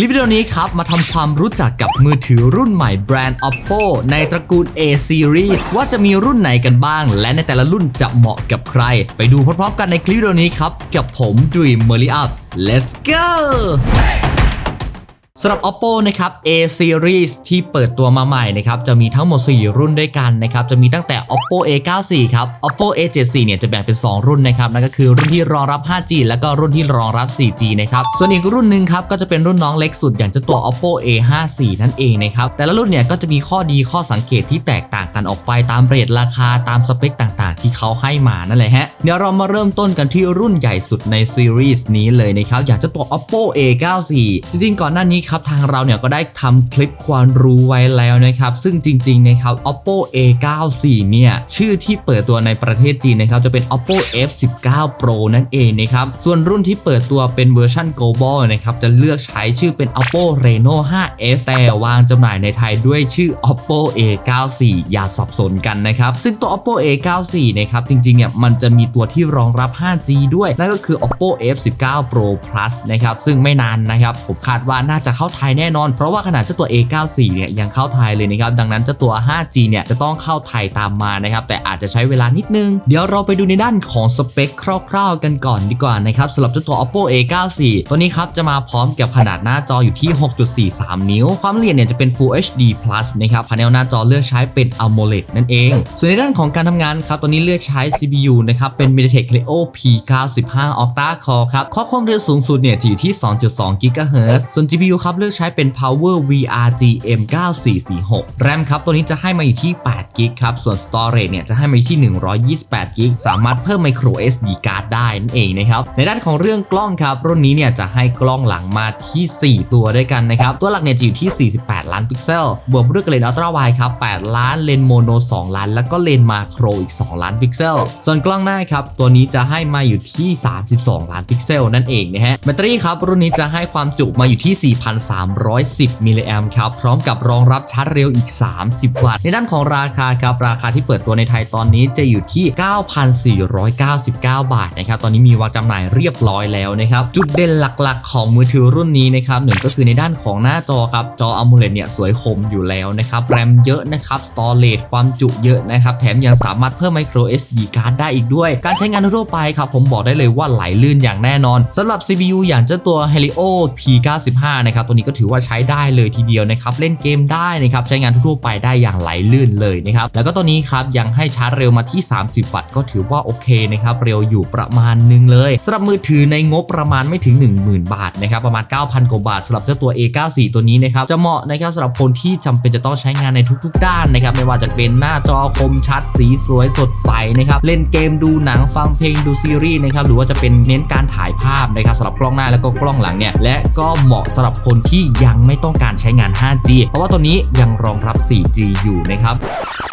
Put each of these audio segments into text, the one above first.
ลิปวิดีโอนี้ครับ มาทำความรู้จักกับมือถือรุ่นใหม่แบรนด์ Oppo ในตระกูล A series ว่าจะมีรุ่นไหนกันบ้าง และในแต่ละรุ่นจะเหมาะกับใคร ไปดูพร้อมๆกันในคลิปวิดีโอนี้ครับ กับผม Dream m e r l y Up let's go สำหรับ Oppo นะครับ A series ที่เปิดตัวมาใหม่นะครับจะมีทั้งหมด 4 รุ่นด้วยกันนะครับจะมีตั้งแต่ Oppo A94 ครับ Oppo A74 เนี่ยจะแบ่งเป็น 2 รุ่นนะครับนั่นก็คือรุ่นที่รองรับ 5G แล้วก็รุ่นที่รองรับ 4G นะครับส่วนอีกรุ่นหนึ่งครับก็จะเป็นรุ่นน้องเล็กสุดอย่างเจ้าตัว Oppo A54 นั่นเองนะครับแต่ละรุ่นเนี่ยก็จะมีข้อดีข้อสังเกตที่แตกต่างกันออกไปตามเรทราคาตามสเปคต่างๆ ที่เขาให้มานั่นแหละฮะเดี๋ยวเรามาเริ่มต้นกันที่รุ่นใหญ่สุดในซีรีส์นี้เลยนะครับอย่างจ้าตัว Oppo A94 จริงๆก่อนหน้านี้ครับทางเราเนี่ยก็ได้ทำคลิปความรู้ไว้แล้วนะครับ ซึ่งจริงๆนะครับ Oppo A94 เนี่ยชื่อที่เปิดตัวในประเทศจีนนะครับจะเป็น Oppo F19 Pro นั่นเองนะครับ ส่วนรุ่นที่เปิดตัวเป็นเวอร์ชัน global นะครับจะเลือกใช้ชื่อเป็น Oppo Reno 5S แต่วางจำหน่ายในไทยด้วยชื่อ Oppo A94 อย่าสับสนกันนะครับซึ่งตัว Oppo A94 นะครับจริงๆเนี่ยมันจะมีตัวที่รองรับ 5G ด้วย นั่นก็คือ Oppo F19 Pro Plus นะครับซึ่งไม่นานนะครับผมคาดว่าน่าจะเข้าไทยแน่นอน เพราะว่าขนาดเจ้าตัว A94 เนี่ยยังเข้าไทยเลยนะครับดังนั้นเจ้าตัว 5G เนี่ยจะต้องเข้าไทยตามมานะครับแต่อาจจะใช้เวลานิดนึง เดี๋ยวเราไปดูในด้านของสเปคคร่าวๆกันก่อนดีกว่านะครับสำหรับเจ้าตัว Oppo A94 ตัวนี้ครับจะมาพร้อมกับขนาดหน้าจออยู่ที่ 6.43 นิ้ว ความละเอียดเนี่ยจะเป็น Full HD Plus นะครับพาเนลหน้าจอเลือกใช้เป็น AMOLED นั่นเอง ส่วนในด้านของการทำงานครับ ตัวนี้เลือกใช้ CPU นะครับเป็น MediaTek Helio P95 Octa Core ครับ ข้อความเร็วสูงสุดเนี่ยจะอยู่ที่ 2.2 GHz ส่วน GPU ครับเลือกใช้เป็น Power VRGM 9446 RAM ครับตัวนี้จะให้มาอยู่ที่8 GB ครับ ส่วน Storage เนี่ยจะให้มาอยู่ที่ 128 GB สามารถเพิ่ม Micro SD card ได้นั่นเองนะครับในด้านของเรื่องกล้องครับ รุ่นนี้เนี่ยจะให้กล้องหลังมาที่ 4 ตัวด้วยกันนะครับ ตัวหลักเนี่ยจะอยู่ที่ 48 ล้านพิกเซล บวกด้วยเลนส์อัลตร้าไวครับ 8 ล้านเลนส์โมโน 2 ล้าน แล้วก็เลนส์มาโครอีก 2 ล้านพิกเซล ส่วนกล้องหน้าครับ ตัวนี้จะให้มาอยู่ที่ 32 ล้านพิกเซลนั่นเองนะฮะแบตเตอรี่ครับรุ่นนี้จะให้ความจุมาอยู่ที่4,00 4,310 มิลลิแอมครับ พร้อมกับรองรับชาร์จเร็วอีก 30 วัตต์ ในด้านของราคาครับ ราคาที่เปิดตัวในไทยตอนนี้จะอยู่ที่ 9,499 บาทนะครับ ตอนนี้มีวางจำหน่ายเรียบร้อยแล้วนะครับ จุดเด่นหลักๆ ของมือถือรุ่นนี้นะครับหนึ่งก็คือในด้านของหน้าจอครับ จอ AMOLED เนี่ยสวยคมอยู่แล้วนะครับแรมเยอะนะครับ Storage ความจุเยอะนะครับ แถมยังสามารถเพิ่ม Micro SD card ได้อีกด้วย การใช้งานทั่วไปครับ ผมบอกได้เลยว่าไหลลื่นอย่างแน่นอนสำหรับ CPU อย่างเจ้าตัว Helio P95 นะครับตัวนี้ก็ถือว่าใช้ได้เลยทีเดียวนะครับเล่นเกมได้นะครับใช้งานทั่วไปได้อย่างไหลลื่นเลยนะครับแล้วก็ตัวนี้ครับยังให้ชาร์จเร็วมาที่ 30 วัตต์ก็ถือว่าโอเคนะครับเร็วอยู่ประมาณนึงเลยสำหรับมือถือในงบประมาณไม่ถึง 10,000 บาทนะครับประมาณ 9,000กว่าบาทสำหรับเจ้าตัว A94 ตัวนี้นะครับจะเหมาะนะครับสำหรับคนที่จำเป็นจะต้องใช้งานในทุกๆ ด้านนะครับไม่ว่าจะเป็นหน้าจอคมชัดสีสวยสดใสนะครับเล่นเกมดูหนังฟังเพลงดูซีรีส์นะครับหรือว่าจะเป็นเน้นการถ่ายภาพนะครับสำหรับกล้องหน้าแล้วก็กล้องหลังเนี่ยและก็เหมาะสำหรับคนนที่ยังไม่ต้องการใช้งาน 5G เพราะว่าตัวนี้ยังรองรับ 4G อยู่นะครับ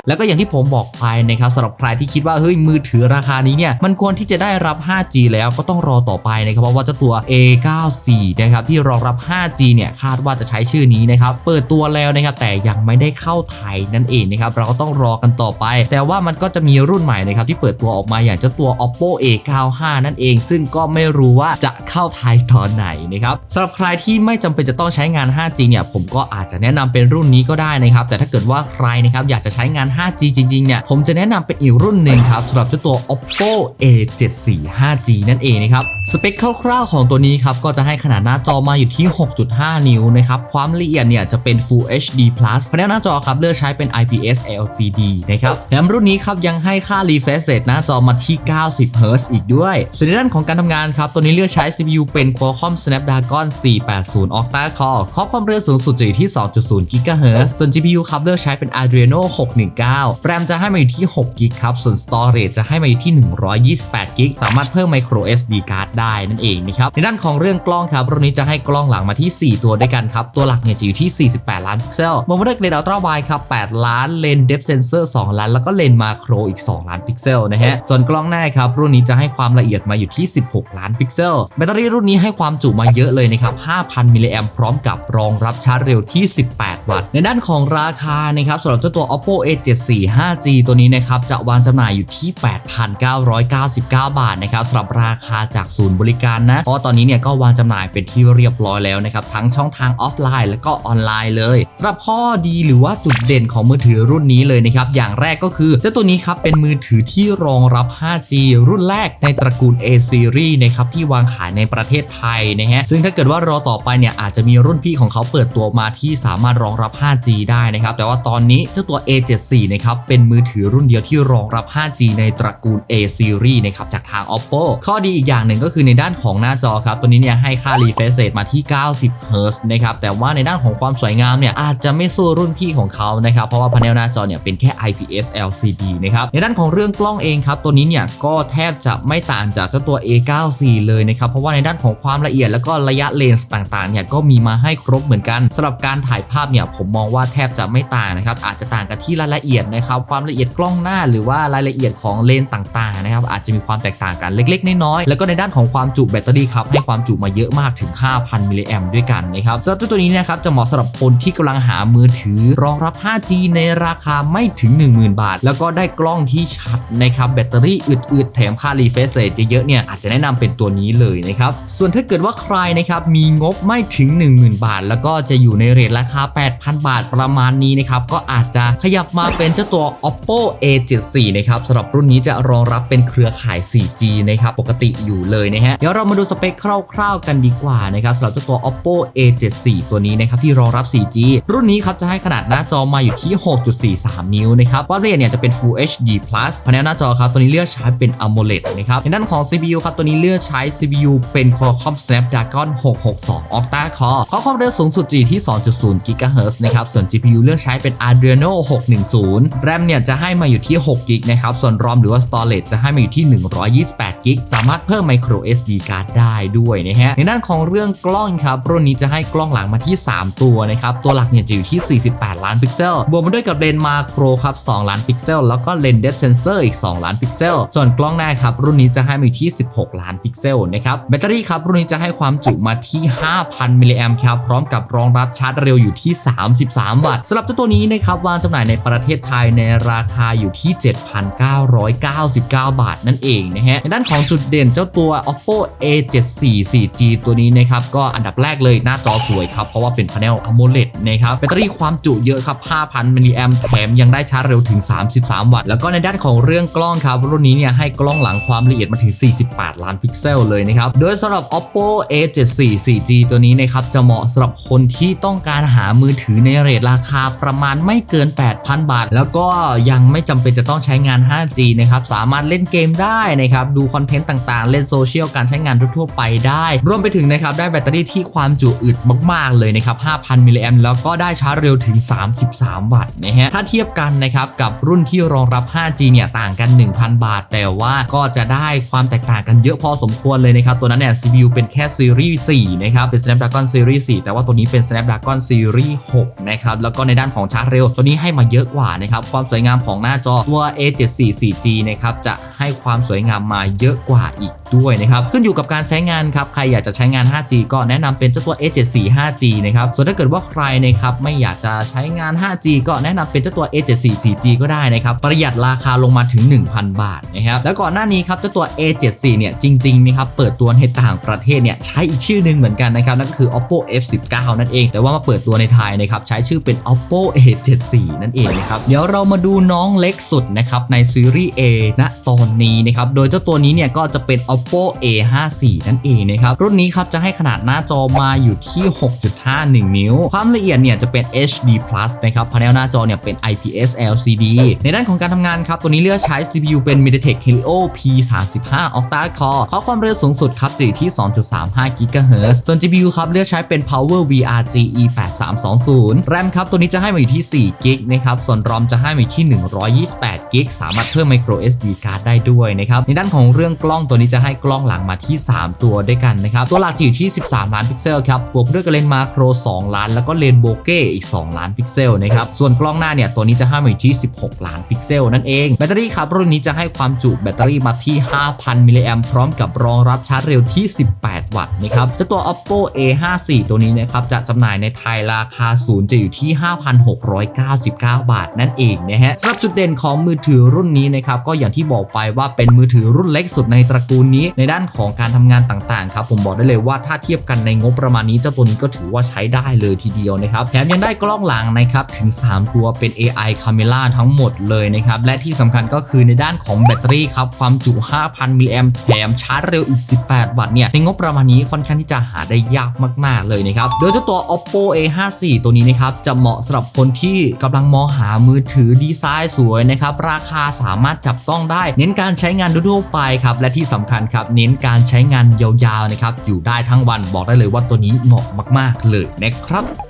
แล้วก็อย่างที่ผมบอกไปนะครับสำหรับใครที่คิดว่าเฮ้ยมือถือราคานี้เนี่ยมันควรที่จะได้รับ 5G แล้วก็ต้องรอต่อไปนะครับเพราะว่าเจ้าตัว A94 นะครับที่รองรับ 5G เนี่ยคาดว่าจะใช้ชื่อนี้นะครับเปิดตัวแล้วนะครับแต่ยังไม่ได้เข้าไทยนั่นเองนะครับเราก็ต้องรอกันต่อไป แต่ว่ามันก็จะมีรุ่นใหม่นะครับที่เปิดตัวออกมาอย่างเจ้าตัว Oppo A95 นั่นเอง ซึ่งก็ไม่รู้ว่าจะเข้าไทยตอนไหนนะครับสำหรับใครที่ไม่จำเป็นจะต้องใช้งาน 5G เนี่ยผมก็อาจจะแนะนำเป็นรุ่นนี้ก็ได้นะครับ แต่ถ้าเกิดว่าใครนะครับอยากจะใช้งาน 5G จริงๆเนี่ยผมจะแนะนำเป็นอีกรุ่นหนึ่งครับสำหรับเจ้าตัว Oppo A74 5G นั่นเองนะครับสเปคคร่าวๆของตัวนี้ครับก็จะให้ขนาดหน้าจอมาอยู่ที่ 6.5 นิ้วนะครับความละเอียดเนี่ยจะเป็น Full HD Plus แผงหน้าจอครับเลือกใช้เป็น IPS LCD นะครับแถมรุ่นนี้ครับยังให้ค่า refresh rate หน้าจอมาที่ 90 Hz อีกด้วยส่วนในด้านของการทำงานครับตัวนี้เลือกใช้ CPU เป็น Qualcomm Snapdragon 480 Octa Core ข้อบความเร็วสูงสุดจะอยู่ที่ 2.0 GHz ส่วน GPU ครับเลือกใช้เป็น Adreno 619แรมจะให้มาอยู่ที่ 6 g b ครับ ส่วน Storage จะให้มาอยู่ที่ 128 g b สามารถเพิ่ม Micro SD card ได้นั่นเองนะครับ ในด้านของเรื่องกล้องครับ รุ่นนี้จะให้กล้องหลังมาที่ 4 ตัวด้วยกันครับ ตัวหลักเนี่ยจะอยู่ที่ 48 ล้านพิกเซลบวกมาด้วยเลนส์อัลตร้าไวครับ 8 ล้าน เลนส์ depth sensor 2ล้าน แล้วก็เลนส์มาโครอีก 2 ล้านพิกเซลนะฮะ ส่วนกล้องหน้าครับ รุ่นนี้จะให้ความละเอียดมาอยู่ที่ 16 ล้านพิกเซล แบตเตอรี่รุ่นนี้ให้ความจุมาเยอะเลยนะครับ 5,000 มิลลิแอมพร้อมกับรองรับชาร์จเร็วที่ 18 วัตต์ ในด้านของราคานะครับสำหรับเจ้าตัว oppo a74 5g ตัวนี้นะครับจะวางจำหน่ายอยู่ที่ 8,999 บาทนะครับสำหรับราคาจากศูนย์บริการนะ เพราะตอนนี้เนี่ยก็วางจำหน่ายเป็นที่เรียบร้อยแล้วนะครับทั้งช่องทางออฟไลน์ และก็ออนไลน์เลยสำหรับข้อดีหรือว่าจุดเด่นของมือถือรุ่นนี้เลยนะครับอย่างแรกก็คือเจ้าตัวนี้ครับเป็นมือถือที่รองรับ 5G รุ่นแรกในตระกูล A series นะครับที่วางขายในประเทศไทยนะฮะซึ่งถ้าเกิดว่ารอต่อไปเนี่ยอาจจะมีรุ่นพี่ของเขาเปิดตัวมาที่สามารถรองรับ 5G ได้นะครับ แต่ว่าตอนนี้เจ้าตัว A74 นะครับ เป็นมือถือรุ่นเดียวที่รองรับ 5G ในตระกูล A series นะครับจากทาง Oppo ข้อดีอีกอย่างหนึ่งก็คือในด้านของหน้าจอครับ ตัวนี้เนี่ยให้ค่า refresh rate มาที่ 90 Hz นะครับ แต่ว่าในด้านของความสวยงามเนี่ยอาจจะไม่สู้รุ่นพี่ของเขานะครับ เพราะว่าพาเนลหน้าจอเนี่ยเป็นแค่ IPS LCD นะครับ ในด้านของเรื่องกล้องเองครับ ตัวนี้เนี่ยก็แทบจะไม่ต่างจากเจ้าตัว A94 เลยนะครับ เพราะว่าในด้านของความละเอียดแล้วก็ระยะเลนส์ต่างๆเนี่ยก็็มีมาให้ครบเหมือนกันสำหรับการถ่ายภาพเนี่ยผมมองว่าแทบจะไม่ต่างนะครับอาจจะต่างกันที่รายละเอียดนะครับความละเอียดกล้องหน้าหรือว่ารายละเอียดของเลนต่างๆนะครับอาจจะมีความแตกต่างกันเล็กๆ น้อยๆแล้วก็ในด้านของความจุแบตเตอรี่ครับให้ความจุมาเยอะมากถึง 5,000 มิลลิแอมด้วยกันนะครับสำหรับตัวนี้นะครับจะเหมาะสำหรับคนที่กำลังหามือถือรองรับ 5G ในราคาไม่ถึง 10,000 บาท แล้วก็ได้กล้องที่ชัดนะครับแบตเตอรี่อึดๆแถมค่ารีเฟรชเรทเยอะๆเนี่ยอาจจะแนะนำเป็นตัวนี้เลยนะครับส่วนถ้าเกิดว่าใครนะครับมีงบไม่ถึงง 10,000 บาท แล้วก็จะอยู่ในเรทราคา 8,000 บาทประมาณนี้นะครับก็อาจจะขยับมาเป็นเจ้าตัว oppo a74 นะครับสำหรับรุ่นนี้จะรองรับเป็นเครือข่าย 4G นะครับปกติอยู่เลยนะฮะเดี๋ยวเรามาดูสเปคคร่าวๆ กันดีกว่านะครับสำหรับเจ้าตัว oppo a74 ตัวนี้นะครับที่รองรับ 4G รุ่นนี้ครับจะให้ขนาดหน้าจอมาอยู่ที่ 6.43 นิ้วนะครับความละเอียดเนี่ยจะเป็น Full HD Plus พาเนหน้าจอครับตัวนี้เลือกใช้เป็น AMOLED นะครับในด้านของ CPU ครับตัวนี้เลือกใช้ CPU เป็น Qualcomm Snapdragon 662 Octa Core ข้อความเร็วสูงสุดจะอยู่ที่ 2.0 GHz นะครับ ส่วน GPU เลือกใช้เป็น Adreno 610 RAM เนี่ยจะให้มาอยู่ที่6 g b นะครับ ส่วน ROM หรือว่า Storage จะให้มาอยู่ที่ 128 g b สามารถเพิ่ม Micro SD card ได้ด้วยนะฮะ ในด้านของเรื่องกล้องครับ รุ่นนี้จะให้กล้องหลังมาที่ 3 ตัวนะครับ ตัวหลักเนี่ยจะอยู่ที่ 48 ล้านพิกเซล บวกมาด้วยกับเลนส์มาโครครับ 2 ล้านพิกเซล แล้วก็เลนส์ Depth Sensor อีก 2 ล้านพิกเซล ส่วนกล้องหน้าครับ รุ่นนี้จะให้มาอยู่ที่ 16 ล้านพิกเซลนะครับ แบตเตอรี่ครับ รุ่นนี้จะให้ความจุมาที่ 5,000มิลลิแอมครับพร้อมกับรองรับชาร์จเร็วอยู่ที่ 33 วัตต์สำหรับเจ้าตัวนี้นะครับวางจำหน่ายในประเทศไทยในราคาอยู่ที่ 7,999 บาทนั่นเองนะฮะในด้านของจุดเด่นเจ้าตัว oppo a74 4g ตัวนี้นะครับก็อันดับแรกเลยหน้าจอสวยครับเพราะว่าเป็นพาเนล AMOLED นะครับแบตเตอรี่ความจุเยอะครับ 5,000 มิลลิแอมแถมยังได้ชาร์จเร็วถึง 33 วัตต์ แล้วก็ในด้านของเรื่องกล้องครับรุ่นนี้เนี่ยให้กล้องหลังความละเอียดมาถึง 48 ล้านพิกเซลเลยนะครับ โดยสำหรับ oppo a74 4g ตัวนี้นะครับจะเหมาะสำหรับคนที่ต้องการหามือถือในเรทราคาประมาณไม่เกิน 8,000 บาท แล้วก็ยังไม่จำเป็นจะต้องใช้งาน 5G นะครับสามารถเล่นเกมได้นะครับดูคอนเทนต์ต่างๆ เล่นโซเชียลการใช้งานทั่วๆไปได้ รวมไปถึงนะครับได้แบตเตอรี่ที่ความจุอึดมากๆเลยนะครับ5,000มิลลิแอมแล้วก็ได้ชาร์จเร็วถึง 33 วัตต์นะฮะถ้าเทียบกันนะครับกับรุ่นที่รองรับ 5G เนี่ยต่างกัน 1,000 บาท แต่ว่าก็จะได้ความแตกต่างกันเยอะพอสมควรเลยนะครับตัวนั้นเนี่ย CPU เป็นแค่ซีรีส์4นะครับเป็น Snapdragon Series 4 แต่ว่าตัวนี้เป็น Snapdragon Series 6 นะครับ แล้วก็ในด้านของชาร์จเร็ว ตัวนี้ให้มาเยอะกว่านะครับ ความสวยงามของหน้าจอตัว A74 4G นะครับ จะให้ความสวยงามมาเยอะกว่าอีกด้วยนะครับ ขึ้นอยู่กับการใช้งานครับ ใครอยากจะใช้งาน 5G ก็แนะนำเป็นเจ้าตัว A74 5G นะครับ ส่วนถ้าเกิดว่าใครนะครับไม่อยากจะใช้งาน 5G ก็แนะนำเป็นเจ้าตัว A74 4G ก็ได้นะครับ ประหยัดราคาลงมาถึง 1,000 บาทนะครับแล้วก่อนหน้านี้ครับเจ้าตัว A74 เนี่ยจริงๆนะครับเปิดตัวในต่างประเทศเนี่ยใช้อีกชื่อหนึ่งเหมือนกันนะครับนั่นก็คือ Oppo F19 นั่นเอง แต่ว่ามาเปิดตัวในไทยนะครับใช้ชื่อเป็น Oppo A74 นั่นเองนะครับเดี๋ยวเรามาดูน้องเล็กสุดนะครับในซีรีส์ A ณตอนนี้นะครับโดยเจ้าตัวนี้เนี่ยก็จะเป็น Oppo A54 นั่นเองนะครับรุ่นนี้ครับจะให้ขนาดหน้าจอมาอยู่ที่ 6.51 นิ้ว ความละเอียดเนี่ยจะเป็น HD Plus นะครับพาเนลหน้าจอเนี่ยเป็น IPS LCD ในด้านของการทำงานครับตัวนี้เลือกใช้ CPU เป็น MediaTek Helio P35 Octa Core ข้อความเร็วสูงสุดครับจะอยู่ที่ 2.35 GHz ส่วน GPU ครับเลือกใช้เป็น Power VR GE 8320 แรมครับ ตัวนี้จะให้มาอยู่ที่ 4 g b นะครับ ส่วน ROM จะให้มาอยู่ที่ 128 g b สามารถเพิ่ม micro SD card ได้ด้วยนะครับ ในด้านของเรื่องกล้องตัวนี้จะให้กล้องหลังมาที่ 3 ตัวด้วยกันนะครับ ตัวหลักจะอยู่ที่ 13 ล้านพิกเซลครับ บวกด้วยกับเลนส์มาโคร 2 ล้าน แล้วก็เลนส์โบเก้อีก 2 ล้านพิกเซลนะครับ ส่วนกล้องหน้าเนี่ยตัวนี้จะให้มาอยู่ที่ 16 ล้านพิกเซลนั่นเอง แบตเตอรี่ครับรุ่นนี้จะให้ความจุแบตเตอรี่มาที่ 5,000 มิลลิแอมพร้อมกับรองรับชาร์จเร็วที่ 18 วัตต์นะครับจะตัว Oppo A5 54 ตัวนี้นะครับจะจำหน่ายในไทยราคาศูนย์จะอยู่ที่ 5,699 บาทนั่นเองนะฮะสำหรับจุดเด่นของมือถือรุ่นนี้นะครับก็อย่างที่บอกไปว่าเป็นมือถือรุ่นเล็กสุดในตระกูลนี้ ในด้านของการทำงานต่างๆครับผมบอกได้เลยว่าถ้าเทียบกันในงบประมาณนี้เจ้าตัวนี้ก็ถือว่าใช้ได้เลยทีเดียวนะครับแถมยังได้กล้องหลังนะครับถึง 3 ตัวเป็น AI Camera ทั้งหมดเลยนะครับและที่สำคัญก็คือในด้านของแบตเตอรี่ครับความจุ 5,000มิลลิแอมแถมชาร์จเร็วอีก 18 วัตต์เนี่ยในงบประมาณนี้ค่อนข้างที่จะหาได้ยากมากๆเลยนะครับ โดยเจ้าตัว Oppo A54 ตัวนี้นะครับ จะเหมาะสำหรับคนที่กำลังมองหามือถือดีไซน์สวยนะครับ ราคาสามารถจับต้องได้ เน้นการใช้งานทั่วไปครับ และที่สำคัญครับ เน้นการใช้งานยาวๆนะครับ อยู่ได้ทั้งวันบอกได้เลยว่าตัวนี้เหมาะมาก ๆ เลยนะครับ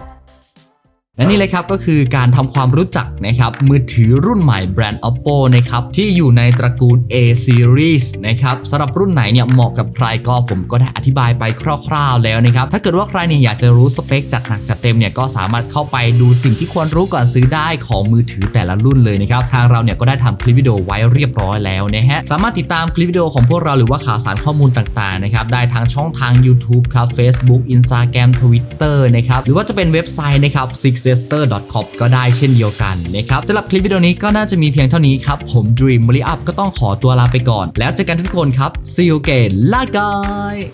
และนี่เลยครับก็คือการทำความรู้จักนะครับมือถือรุ่นใหม่แบรนด์ Oppo นะครับที่อยู่ในตระกูล A series นะครับสำหรับรุ่นไหนเนี่ยเหมาะกับใครก็ผมก็ได้อธิบายไปคร่าวๆแล้วนะครับถ้าเกิดว่าใครเนี่ยอยากจะรู้สเปคจัดหนักจัดเต็มเนี่ยก็สามารถเข้าไปดูสิ่งที่ควรรู้ก่อนซื้อได้ของมือถือแต่ละรุ่นเลยนะครับทางเราเนี่ยก็ได้ทำคลิปวิดีโอไว้เรียบร้อยแล้วนะฮะสามารถติดตามคลิปวิดีโอของพวกเราหรือว่าข่าวสารข้อมูลต่างๆนะครับได้ทางช่องทาง YouTube ครับ Facebook Instagram Twitter นะครับหรือว่าจะเป็นเว็บไซต์นะครับ ancestor.com ก็ได้เช่นเดียวกันนะครับสำหรับคลิปวิดีโอนี้ก็น่าจะมีเพียงเท่านี้ครับ ผม Dream ม r ิอัพก็ต้องขอตัวลาไปก่อน แล้วเจอกันทุกคนครับ see you again ลาก่าย